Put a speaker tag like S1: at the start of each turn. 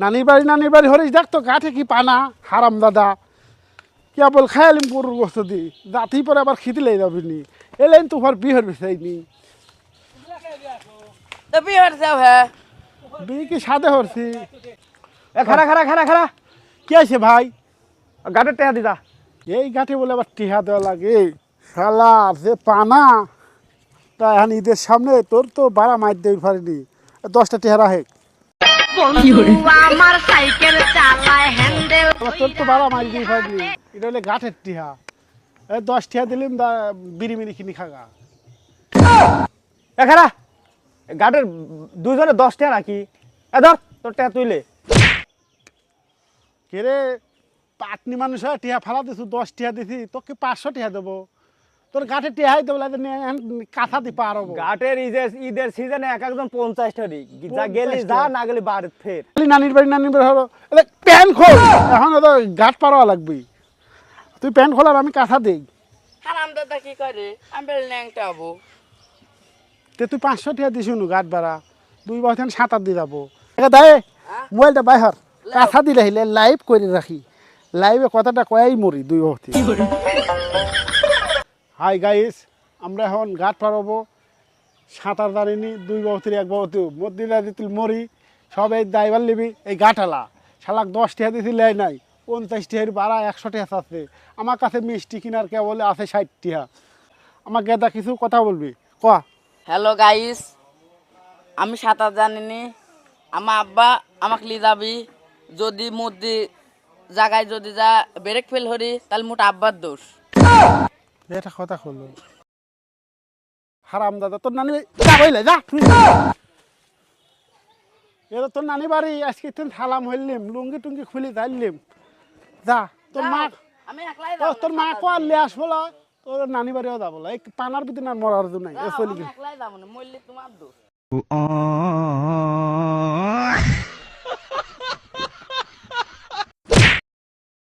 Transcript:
S1: নানির বাড়ি নানির বাড়ি হরিস দেখ তো গাঠে কি পানা হারাম দাদা। কেবল খায়ালিম গরুর গোস্ত দি। জাতি পরে আবার খিদি লেগে যাবি নি এলেন তো ফর বিহর বিষয় নি।
S2: তো বিহার যাও হ্যাঁ।
S1: বি কি সাদে হরছি?
S3: এ খারা খারা খারা খারা
S1: কি আছে ভাই?
S3: গাটের টেহা দিদা।
S1: এই গাঠে বলে আবার টিহা দেওয়া লাগে। শালা যে পানা তা এখন ঈদের সামনে তোর তো বাড়া মার দেই পারিনি। দশটা টিহা রাখে।
S4: আমার সাইকেল চালায় হ্যান্ডেল
S1: তোর তো বাড়া মার দিয়ে পারিনি এটা হলে গাঠের টিহা। এই দশ টিহা দিলিম দা বিড়ি কিনি খাগা।
S3: গাটের দুজনে দশ টেহা নাকি এ ধর তোর টেহা তুইলে।
S1: কে রে পাটনি মানুষ টিহা ফালা দিছু দশ টিহা দিছি তোকে পাঁচশো টিহা দেবো। তোর গাঠে টিহাই দেবো লাগে কাঁথা দি পার হব
S3: গাটের ঈদের ঈদের সিজনে এক একজন পঞ্চাশটা দিক যা গেলি যা না গেলি বাড়ি ফের।
S1: খালি নানির বাড়ি নানির বাড়ি হলো। এলে প্যান্ট খোল। এখন তো গাঠ পারোয়া লাগবে। তুই প্যান্ট খোল আর আমি কাঁথা দিই।
S2: হারাম দাদা কি করে? আমি বেল হব।
S1: তে তুই পাঁচশো টিহা দিস নু গাঠ ভাড়া দুই বছর সাঁতার দিয়ে যাব। এটা দেয় মোবাইলটা বাইহর কাঁথা দিলে আহিলে লাইভ করে রাখি। লাইভে কথাটা কয়াই মরি দুই বছর। হাই গাইস আমরা এখন ঘাট পারব সাঁতার দাঁড়িনি দুই বছর এক বছর মদিনা দিতুল মরি সব এই ড্রাইভার নিবি, এই ঘাটালা। শালাক দশ টাকা দিতে লেয় নাই পঞ্চাশ টাকার বাড়া একশো টাকা আছে। আমার কাছে মিষ্টি কিনার কে বলে আছে ষাট টাকা আমার গেদা কিছু কথা বলবি? ক।
S2: হ্যালো গাইস আমি সাঁতার জানিনি। আমার আব্বা আমাকে নিয়ে যাবি। যদি মধ্যে জায়গায় যদি যা ব্রেক ফেল হরি, তাহলে মোট আব্বার দোষ।
S1: এটা কথা হলো হারাম দাদা তোর নানি যা বইলে যা। এটা তোর নানি বাড়ি আজকে তুই থালাম হইলিম লুঙ্গি টুঙ্গি খুলি যাইলিম যা তোর মা
S2: আমি একলাই
S1: তো- তোর মা কো আনলে আসব না তোর নানি বাড়িও যাব এই পানার ভিতরে না মরার জন্য। নাই এ চলি গেছে